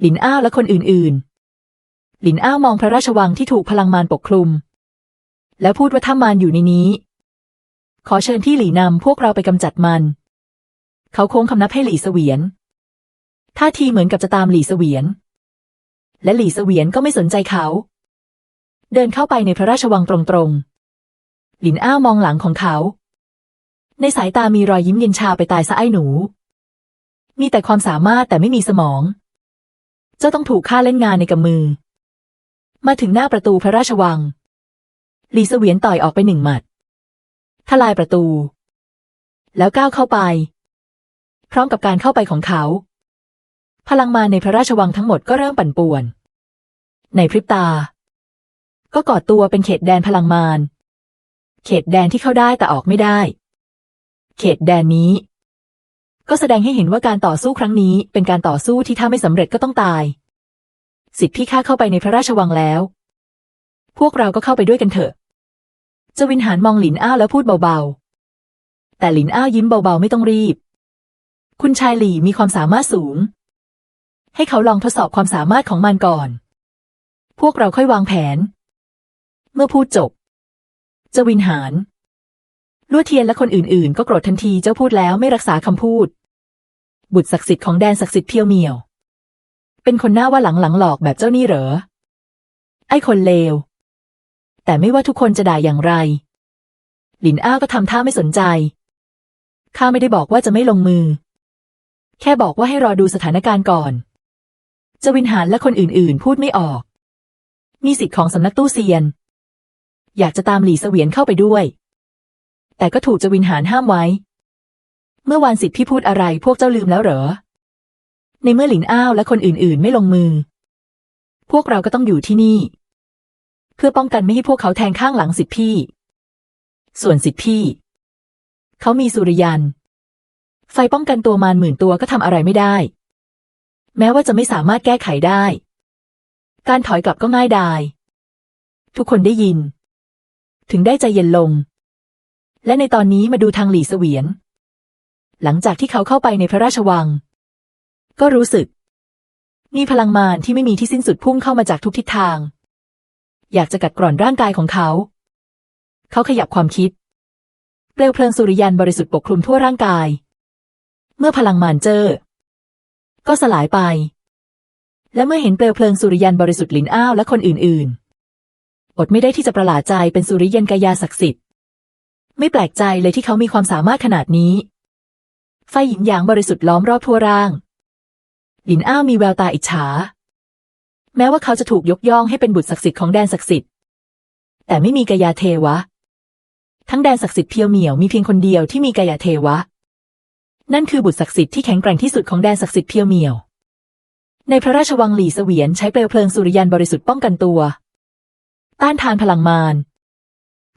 หลินอ้าวและคนอื่นๆ หลินอ้าวมองพระราชวังที่ถูกพลังมารปกคลุม แล้วพูดว่าถ้ามารอยู่ในนี้ ขอเชิญที่หลีนำพวกเราไปกำจัดมัน เขาโค้งคำนับให้หลี่เสวียน ท่าทีเหมือนกับจะตามหลี่เสวียน และหลี่เสวียนก็ไม่สนใจเขา เดินเข้าไปในพระราชวังตรงๆ หลินอ้าวมองหลังของเขา ในสายตามีรอยยิ้มเย็นชาไปตายซะไอ้หนู มีแต่ความสามารถแต่ไม่มีสมอง เจ้าต้องถูกฆ่าเล่นงานในกำมือ มาถึงหน้าประตูพระราชวัง หลีเสวียนต่อยออกไปหนึ่งหมัด ทลายประตู แล้วก้าวเข้าไป พร้อมกับการเข้าไปของเขา พลังมาในพระราชวังทั้งหมดก็เริ่มปั่นป่วน ในพริบตา ก็ก่อตัวเป็นเขตแดนพลังมารเขตแดนที่เข้าได้แต่ออกไม่ได้ เขตแดนนี้ ก็แสดงให้เห็นว่าการต่อสู้ครั้งนี้เป็นการต่อสู้ที่ถ้าไม่สำเร็จก็ต้องตาย สิทธิ์พี่ข้าเข้าไปในพระราชวังแล้ว พวกเราก็เข้าไปด้วยกันเถอะเจวินหานมองหลินอ้าวแล้วพูดเบาๆ แต่หลินอ้ายิ้มเบาๆไม่ต้องรีบ คุณชายหลี่มีความสามารถสูง ให้เขาลองทดสอบความสามารถของมันก่อน พวกเราค่อยวางแผน เมื่อพูดจบเจวินหาน ลวดเทียนและคนอื่นๆ ก็โกรธทันทีเจ้าพูดแล้วไม่รักษาคำพูด บุตรศักดิ์สิทธิ์ของแดนศักดิ์สิทธิ์เพียวเมียว เป็นคนหน้าว่าหลังหลังหลอกแบบเจ้านี่เหรอ ไอ้คนเลว แต่ไม่ว่าทุกคนจะด่าอย่างไร หลินอ้าวก็ทำท่าไม่สนใจ ข้าไม่ได้บอกว่าจะไม่ลงมือ แค่บอกว่าให้รอดูสถานการณ์ก่อนจวินหานและคนอื่นๆ พูดไม่ออก มีสิทธิ์ของสำนักตู้เซียน อยากจะตามหลี่เสวียนเข้าไปด้วย แต่ก็ถูกจวินหานห้ามไว้ เมื่อวานสิทธิ์พี่พูดอะไรพวกเจ้าลืมแล้วเหรอ ในเมื่อหลินอ้าวและคนอื่นๆ ไม่ลงมือ พวกเราก็ต้องอยู่ที่นี่ เพื่อป้องกันไม่ให้พวกเขาแทงข้างหลังสิทธิพี่ ส่วนสิทธิพี่ เขามีสุริยัน ไฟป้องกันตัวมารหมื่นตัวก็ทำอะไรไม่ได้ แม้ว่าจะไม่สามารถแก้ไขได้ การถอยกลับก็ง่ายดายทุกคนได้ยิน ถึงได้ใจเย็นลง และในตอนนี้มาดูทางหลี่เสวียน หลังจากที่เขาเข้าไปในพระราชวัง ก็รู้สึก มีพลังมารที่ไม่มีที่สิ้นสุดพุ่งเข้ามาจากทุกทิศทาง อยากจะกัดกร่อนร่างกายของเขา เขาขยับความคิด เปลวเพลิงสุริยันบริสุทธิ์ปกคลุมทั่วร่างกาย เมื่อพลังมารเจอ ก็สลายไป และเมื่อเห็นเปลวเพลิงสุริยันบริสุทธิ์ลินอ้าวและคนอื่น ๆ อดไม่ได้ที่จะประหลาดใจเป็นสุริยันกายาศักดิ์สิทธิ์ ไม่แปลกใจเลยที่เขามีความสามารถขนาดนี้ ไฟหยินหยางบริสุทธิ์ล้อมรอบทั่วร่าง หลินอ้าวมีแววตาอิจฉา แม้ว่าเขาจะถูกยกย่องให้เป็นบุตรศักดิ์สิทธิ์ของแดนศักดิ์สิทธิ์ แต่ไม่มีกายาเทวะ ทั้งแดนศักดิ์สิทธิ์เพียวเหมียวมีเพียงคนเดียวที่มีกายาเทวะ นั่นคือบุตรศักดิ์สิทธิ์ที่แข็งแกร่งที่สุดของแดนศักดิ์สิทธิ์เพียวเหมียว ในพระราชวังหลี่เสวียนใช้เปลวเพลิงสุริยันบริสุทธิ์ป้องกันตัว ต้านทานพลังมาร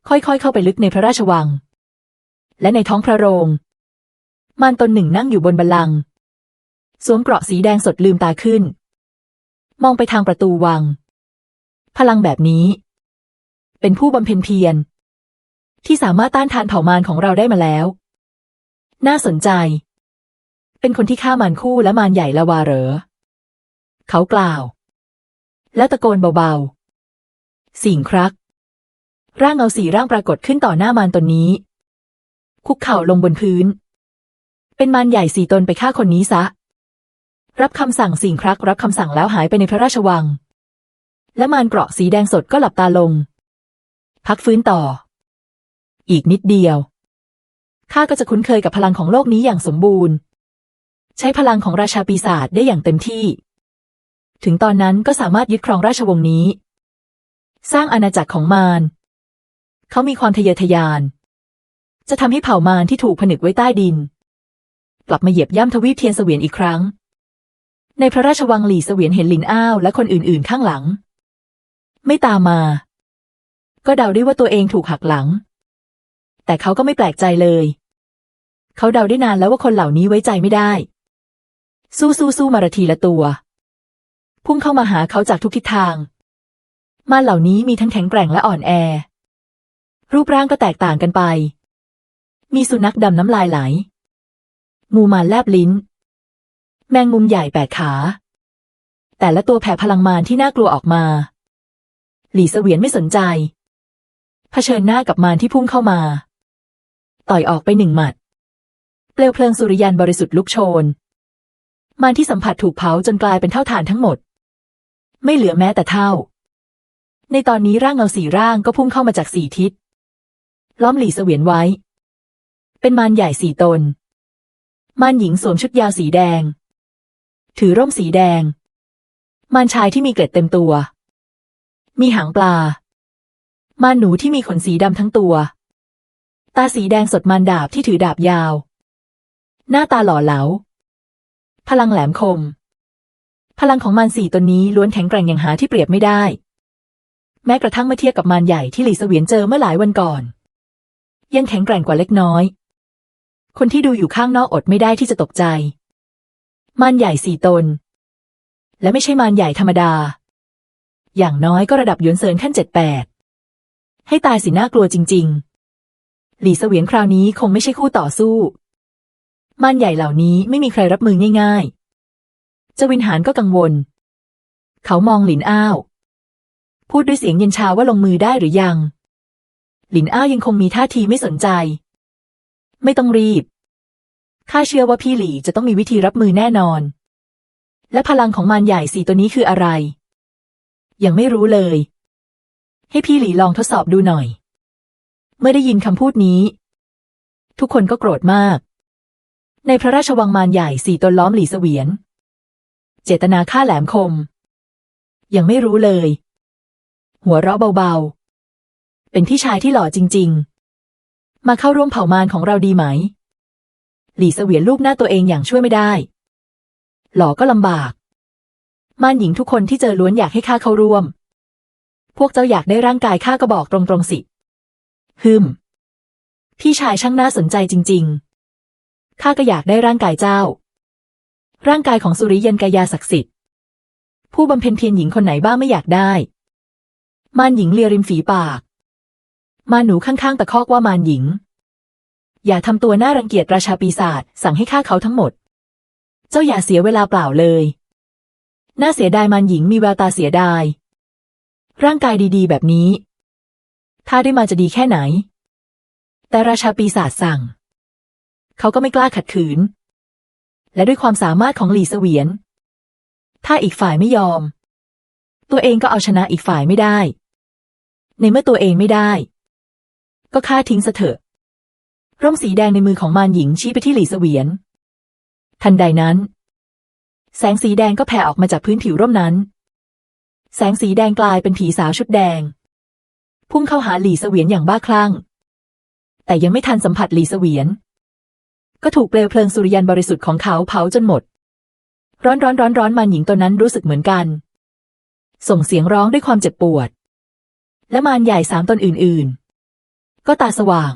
ค่อยๆ เข้าไปลึกในพระราชวัง และในท้องพระโรง มารตนหนึ่งนั่งอยู่บนบัลลังก์สวมเกราะสีแดงสดลืมตาขึ้น มองไปทางประตูวัง พลังแบบนี้ เป็นผู้บำเพ็ญเพียร ที่สามารถต้านทานเผ่ามารของเราได้มาแล้ว น่าสนใจ เป็นคนที่ฆ่ามารคู่และมารใหญ่ละวาเหรอ เขากล่าว แล้วตะโกนเบาๆ สิ่งครัก ร่างเงาสี่ร่างปรากฏขึ้นต่อหน้ามารตนนี้ คุกเข่าลงบนพื้น เป็นมารใหญ่สี่ตนไปฆ่าคนนี้ซะ รับคำสั่งสิ่งครักรับคำสั่งแล้วหายไปในพระราชวัง และมารเกราะสีแดงสดก็หลับตาลง พักฟื้นต่อ อีกนิดเดียวข้าก็จะคุ้นเคยกับพลังของโลกนี้อย่างสมบูรณ์ ใช้พลังของราชาปีศาจได้อย่างเต็มที่ ถึงตอนนั้นก็สามารถยึดครองราชวงศ์นี้ สร้างอาณาจักรของมาร เขามีความทะเยอทะยาน จะทำให้เผ่ามารที่ถูกผนึกไว้ใต้ดิน กลับมาเหยียบย่ำทวีปเทียนเสวียนอีกครั้ง ในพระราชวังหลี่เสวียนเห็นลินอ้าวและคนอื่นๆข้างหลัง ไม่ตามมา ก็เดาได้ว่าตัวเองถูกหักหลัง แต่เขาก็ไม่แปลกใจเลย เขาเดาได้นานแล้วว่าคนเหล่านี้ไว้ใจไม่ได้ สู้สู้สู้มาราทีละตัว พุ่งเข้ามาหาเขาจากทุกทิศทาง มาเหล่านี้มีทั้งแข็งแกร่งและอ่อนแอ รูปร่างก็แตกต่างกันไป มีสุนัขดำน้ำลายไหล งูมารแลบลิ้น แมงมุมใหญ่แปดขา แต่ละตัวแผ่พลังมารที่น่ากลัวออกมา หลี่เสวียนไม่สนใจ เผชิญหน้ากับมารที่พุ่งเข้ามา ต่อยออกไปหนึ่งหมัด เปลวเพลิงสุริยันบริสุทธิ์ลุกโชน มารที่สัมผัสถูกเผาจนกลายเป็นเท่าฐานทั้งหมด ไม่เหลือแม้แต่เท่า ในตอนนี้ร่างเงาสี่ร่างก็พุ่งเข้ามาจากสี่ทิศ ล้อมหลี่เสวียนไว้ เป็นมารใหญ่สี่ตน มารหญิงสวมชุดยาวสีแดง ถือร่มสีแดง มารชายที่มีเกล็ดเต็มตัว มีหางปลา มารหนูที่มีขนสีดำทั้งตัว ตาสีแดงสดมารดาบที่ถือดาบยาว หน้าตาหล่อเหลา พลังแหลมคม พลังของมารสี่ตนนี้ล้วนแข็งแกร่งอย่างหาที่เปรียบไม่ได้แม้กระทั่งเมื่อเทียบกับมารใหญ่ที่หลีเสวียนเจอเมื่อหลายวันก่อน ยังแข็งแกร่งกว่าเล็กน้อย คนที่ดูอยู่ข้างนอกอดไม่ได้ที่จะตกใจ มารใหญ่สี่ตน และไม่ใช่มารใหญ่ธรรมดา อย่างน้อยก็ระดับหยวนเซินขั้นเจ็ดแปดให้ตายสิน่ากลัวจริง ๆ หลี่เสวียนคราวนี้คงไม่ใช่คู่ต่อสู้ มารใหญ่เหล่านี้ไม่มีใครรับมือง่ายๆเจวินหานก็กังวล เขามองหลินอ้าว พูดด้วยเสียงเย็นชาว่าลงมือได้หรือยัง หลินอ้ายังคงมีท่าทีไม่สนใจ ไม่ต้องรีบ ข้าเชื่อว่าพี่หลี่จะต้องมีวิธีรับมือแน่นอน และพลังของมารใหญ่สี่ตัวนี้คืออะไร ยังไม่รู้เลย ให้พี่หลี่ลองทดสอบดูหน่อย เมื่อได้ยินคำพูดนี้ ทุกคนก็โกรธมาก ในพระราชวังมารใหญ่สี่ตนล้อมหลี่เสวียน เจตนาฆ่าแหลมคม ยังไม่รู้เลย หัวเราะเบาๆ เป็นพี่ชายที่หล่อจริง ๆ มาเข้าร่วมเผ่ามารของเราดีไหม หลี่เสวียนลูกหน้าตัวเองอย่างช่วยไม่ได้ หล่อก็ลำบาก มารหญิงทุกคนที่เจอล้วนอยากให้ข้าเข้าร่วม พวกเจ้าอยากได้ร่างกายข้าก็บอกตรงๆสิ ฮึม พี่ชายช่างน่าสนใจจริง ๆ ข้าก็อยากได้ร่างกายเจ้า ร่างกายของสุริยันกายาศักดิ์สิทธิ์ ผู้บำเพ็ญเพียรหญิงคนไหนบ้างไม่อยากได้ มารหญิงเลียริมฝีปาก มาหนูข้างๆตะคอกว่ามารหญิง อย่าทำตัวน่ารังเกียจราชาปีศาจสั่งให้ฆ่าเขาทั้งหมด เจ้าอย่าเสียเวลาเปล่าเลย น่าเสียดายมารหญิงมีแววตาเสียดาย ร่างกายดีๆ แบบนี้ ถ้าได้มาจะดีแค่ไหน แต่ราชาปีศาจสั่ง เขาก็ไม่กล้าขัดขืน และด้วยความสามารถของหลีเสวียน ถ้าอีกฝ่ายไม่ยอม ตัวเองก็เอาชนะอีกฝ่ายไม่ได้ ในเมื่อตัวเองไม่ได้ ก็ฆ่าทิ้งซะเถอะ ร่มสีแดงในมือของมารหญิงชี้ไปที่หลีเสวียน ทันใดนั้น แสงสีแดงก็แผ่ออกมาจากพื้นผิวร่มนั้น แสงสีแดงกลายเป็นผีสาวชุดแดง พุ่งเข้าหาหลีเสวียนอย่างบ้าคลั่ง แต่ยังไม่ทันสัมผัสหลีเสวียน ก็ถูกเปลวเพลิงสุริยันบริสุทธิ์ของเขาเผาจนหมด ร้อนร้อนร้อนร้อนมารหญิงตัวนั้นรู้สึกเหมือนกัน ส่งเสียงร้องด้วยความเจ็บปวด และมารใหญ่สามตนอื่น ๆ ก็ตาสว่าง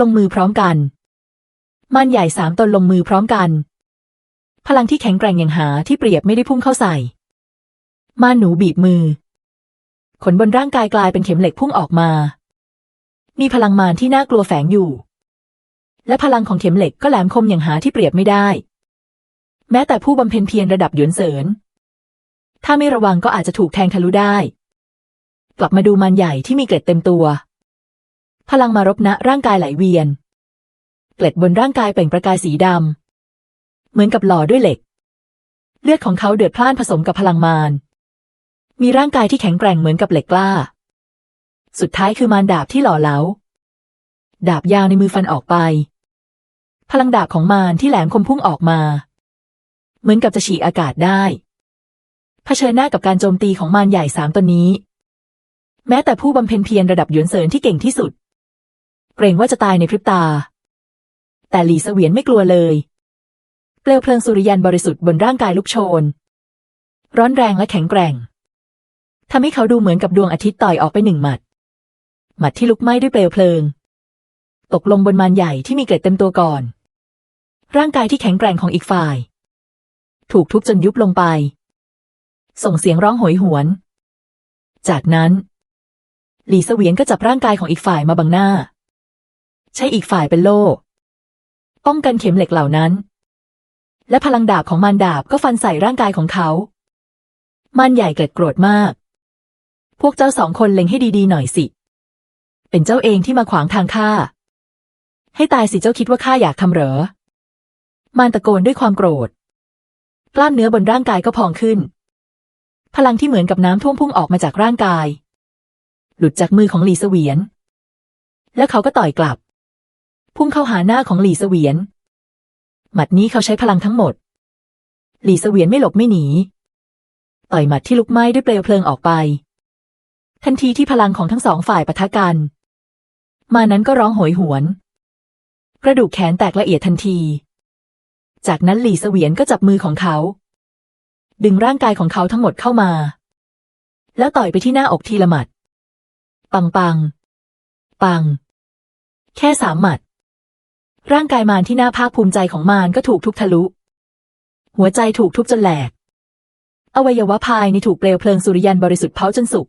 ลงมือพร้อมกันมารใหญ่สามตนลงมือพร้อมกัน พลังที่แข็งแกร่งอย่างหาที่เปรียบไม่ได้พุ่งเข้าใส่มารหนูบีบมือ ขนบนร่างกายกลายเป็นเข็มเหล็กพุ่งออกมา มีพลังมารที่น่ากลัวแฝงอยู่ และพลังของเข็มเหล็กก็แหลมคมอย่างหาที่เปรียบไม่ได้ แม้แต่ผู้บำเพ็ญเพียรระดับหยวนเสินถ้าไม่ระวังก็อาจจะถูกแทงทะลุได้ กลับมาดูมารใหญ่ที่มีเกล็ดเต็มตัว พลังมารบณร่างกายไหลเวียน เกล็ดบนร่างกายเปล่งประกายสีดำ เหมือนกับหล่อด้วยเหล็ก เลือดของเขาเดือดพล่านผสมกับพลังมาร มีร่างกายที่แข็งแกร่งเหมือนกับเหล็กกล้า สุดท้ายคือมารดาบที่หล่อเหลา ดาบยาวในมือฟันออกไป พลังดาบของมารที่แหลมคมพุ่งออกมา เหมือนกับจะฉีกอากาศได้เผชิญหน้ากับการโจมตีของมารใหญ่สามตนนี้ แม้แต่ผู้บำเพ็ญเพียรระดับหยวนเซินที่เก่งที่สุด เกรงว่าจะตายในพริบตา แต่หลีเสวียนไม่กลัวเลย เปลวเพลิงสุริยันบริสุทธิ์บนร่างกายลุกโชน ร้อนแรงและแข็งแกร่งทำให้เขาดูเหมือนกับดวงอาทิตย์ต่อยออกไปหนึ่งหมัด หมัดที่ลุกไหม้ด้วยเปลวเพลิง ตกลงบนมารใหญ่ที่มีเกล็ดเต็มตัวก่อน ร่างกายที่แข็งแกร่งของอีกฝ่าย ถูกทุบจนยุบลงไป ส่งเสียงร้องโหยหวน จากนั้น หลีเสวียนก็จับร่างกายของอีกฝ่ายมาบังหน้า ใช้อีกฝ่ายเป็นโล่ ป้องกันเข็มเหล็กเหล่านั้น และพลังดาบของมารดาบก็ฟันใส่ร่างกายของเขา มันใหญ่เกล็ดโกรธมาก พวกเจ้าสองคนเล็งให้ดีๆหน่อยสิ เป็นเจ้าเองที่มาขวางทางข้า ให้ตายสิเจ้าคิดว่าข้าอยากทำเหรอมานตะโกนด้วยความโกรธ กล้ามเนื้อบนร่างกายก็พองขึ้น พลังที่เหมือนกับน้ำท่วมพุ่งออกมาจากร่างกาย หลุดจากมือของหลีเสวียนแล้วเขาก็ต่อยกลับ พุ่งเข้าหาหน้าของหลีเสวียน หมัดนี้เขาใช้พลังทั้งหมด หลีเสวียนไม่หลบไม่หนี ต่อยหมัดที่ลุกไหม้ด้วยเปลวเพลิงออกไป ทันทีที่พลังของทั้งสองฝ่ายปะทะกัน มานั้นก็ร้องโหยหวน กระดูกแขนแตกละเอียดทันที จากนั้นหลีเสวียนก็จับมือของเขา ดึงร่างกายของเขาทั้งหมดเข้ามา แล้วต่อยไปที่หน้าอกทีละหมัด ปังปัง ปัง แค่สามหมัด ร่างกายมารที่น่าภาคภูมิใจของมารก็ถูกทุบทะลุ หัวใจถูกทุบจนแหลก อวัยวะภายในถูกเปลวเพลิงสุริยันบริสุทธิ์เผาจนสุก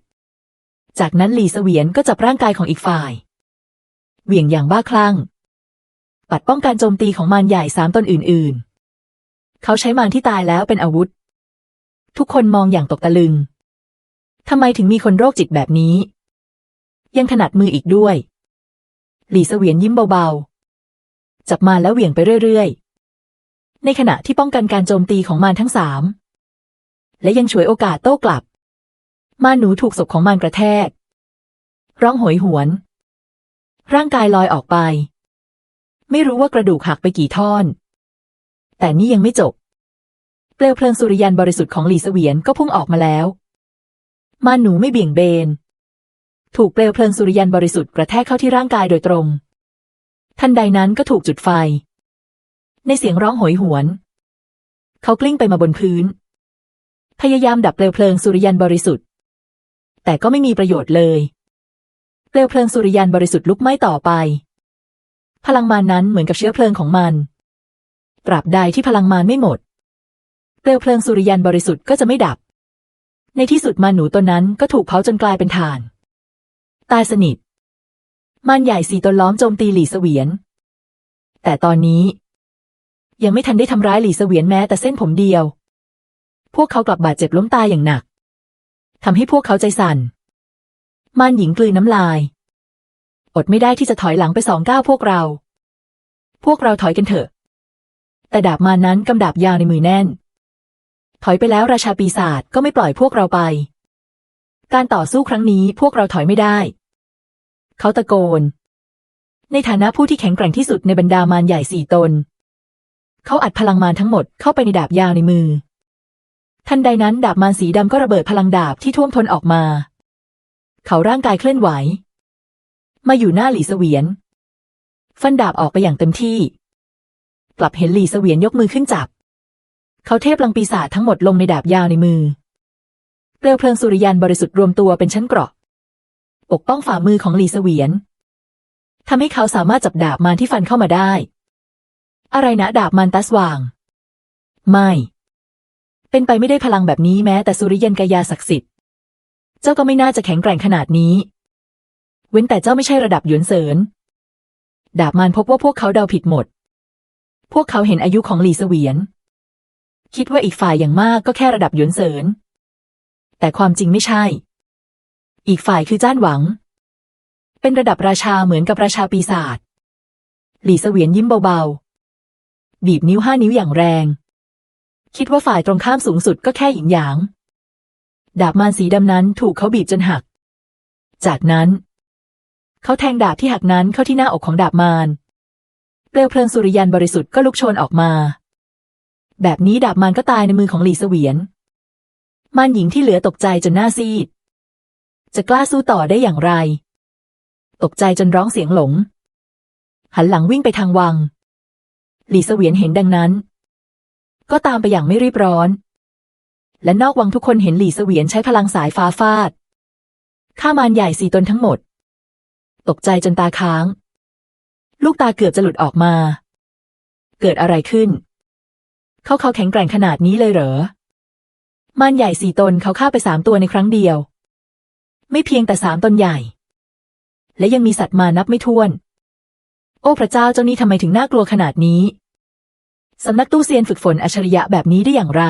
จากนั้นหลีเสวียนก็จับร่างกายของอีกฝ่าย เหวี่ยงอย่างบ้าคลั่ง ปัดป้องการโจมตีของมารใหญ่สามตนอื่น ๆ เขาใช้มารที่ตายแล้วเป็นอาวุธ ทุกคนมองอย่างตกตะลึง ทำไมถึงมีคนโรคจิตแบบนี้ ยังถนัดมืออีกด้วย หลีเสวียนยิ้มเบาๆ จับมาแล้วเหวี่ยงไปเรื่อยๆ ในขณะที่ป้องกันการโจมตีของมารทั้งสามและยังฉวยโอกาสโต้กลับ มารหนูถูกศพของมารกระแทก ร้องโหยหวน ร่างกายลอยออกไป ไม่รู้ว่ากระดูกหักไปกี่ท่อน แต่นี่ยังไม่จบ เปลวเพลิงสุริยันบริสุทธิ์ของหลีเสวียนก็พุ่งออกมาแล้ว มารหนูไม่เบี่ยงเบน ถูกเปลวเพลิงสุริยันบริสุทธิ์กระแทกเข้าที่ร่างกายโดยตรง ทันใดนั้นก็ถูกจุดไฟ ในเสียงร้องโหยหวน เขากลิ้งไปมาบนพื้น พยายามดับเปลวเพลิงสุริยันบริสุทธิ์ แต่ก็ไม่มีประโยชน์เลย เปลวเพลิงสุริยันบริสุทธิ์ลุกไหม้ต่อไป พลังมานั้นเหมือนกับเชื้อเพลิงของมัน ตราบใดที่พลังมารไม่หมด เปลวเพลิงสุริยันบริสุทธิ์ก็จะไม่ดับ ในที่สุดมารหนูตนนั้นก็ถูกเผาจนกลายเป็นถ่าน ตายสนิท มารใหญ่สี่ตนล้อมโจมตีหลี่เสวียน แต่ตอนนี้ ยังไม่ทันได้ทำร้ายหลี่เสวียนแม้แต่เส้นผมเดียว พวกเขากลับบาดเจ็บล้มตายอย่างหนักทำให้พวกเขาใจสั่น มารหญิงกลืนน้ำลาย อดไม่ได้ที่จะถอยหลังไปสองก้าวพวกเรา พวกเราถอยกันเถอะ แต่ดาบมานั้นกำดาบยาวในมือแน่น ถอยไปแล้วราชาปีศาจก็ไม่ปล่อยพวกเราไป การต่อสู้ครั้งนี้พวกเราถอยไม่ได้ เขาตะโกน ในฐานะผู้ที่แข็งแกร่งที่สุดในบรรดามารใหญ่สี่ตน เขาอัดพลังมารทั้งหมดเข้าไปในดาบยาวในมือ ทันใดนั้นดาบมารสีดำก็ระเบิดพลังดาบที่ท่วมท้นออกมา เขาร่างกายเคลื่อนไหว มาอยู่หน้าหลีเสวียน ฟันดาบออกไปอย่างเต็มที่ กลับเห็นหลีเสวียนยกมือขึ้นจับ เขาเทพลังปีศาจทั้งหมดลงในดาบยาวในมือเปลวเพลิงสุริยันบริสุทธิ์รวมตัวเป็นชั้นเกราะ ปกป้องฝ่ามือของหลีเสวียนทำให้เขาสามารถจับดาบมารที่ฟันเข้ามาได้ อะไรนะดาบมารตัสว่าง ไม่ เป็นไปไม่ได้พลังแบบนี้แม้แต่สุริยันกายาศักดิ์สิทธิ์ เจ้าก็ไม่น่าจะแข็งแกร่งขนาดนี้ เว้นแต่เจ้าไม่ใช่ระดับหยวนเสินดาบมารพบว่าพวกเขาเดาผิดหมด พวกเขาเห็นอายุของหลีเสวียน คิดว่าอีกฝ่ายอย่างมากก็แค่ระดับหยวนเสินแต่ความจริงไม่ใช่ อีกฝ่ายคือจ้านหวัง เป็นระดับราชาเหมือนกับราชาปีศาจ หลีเสวียนยิ้มเบาๆ บีบนิ้วห้านิ้วอย่างแรง คิดว่าฝ่ายตรงข้ามสูงสุดก็แค่หญิงหยาง ดาบมารสีดำนั้นถูกเขาบีบจนหัก จากนั้น เขาแทงดาบที่หักนั้นเข้าที่หน้าอกของดาบมารเปลวเพลิงสุริยันบริสุทธิ์ก็ลุกโชนออกมา แบบนี้ดาบมารก็ตายในมือของหลีเสวียน มารหญิงที่เหลือตกใจจนหน้าซีด จะกล้าสู้ต่อได้อย่างไร ตกใจจนร้องเสียงหลง หันหลังวิ่งไปทางวัง หลี่เสวียนเห็นดังนั้น ก็ตามไปอย่างไม่รีบร้อน และนอกวังทุกคนเห็นหลี่เสวียนใช้พลังสายฟ้าฟาดฆ่ามารใหญ่สี่ตนทั้งหมด ตกใจจนตาค้าง ลูกตาเกือบจะหลุดออกมา เกิดอะไรขึ้น เขาเขาแข็งแกร่งขนาดนี้เลยเหรอ มารใหญ่สี่ตนเขาฆ่าไปสามตัวในครั้งเดียว ไม่เพียงแต่สามตนใหญ่ และยังมีสัตว์มานับไม่ถ้วน โอ้พระเจ้าเจ้านี่ทำไมถึงน่ากลัวขนาดนี้ สำนักตู้เซียนฝึกฝนอัจฉริยะแบบนี้ได้อย่างไร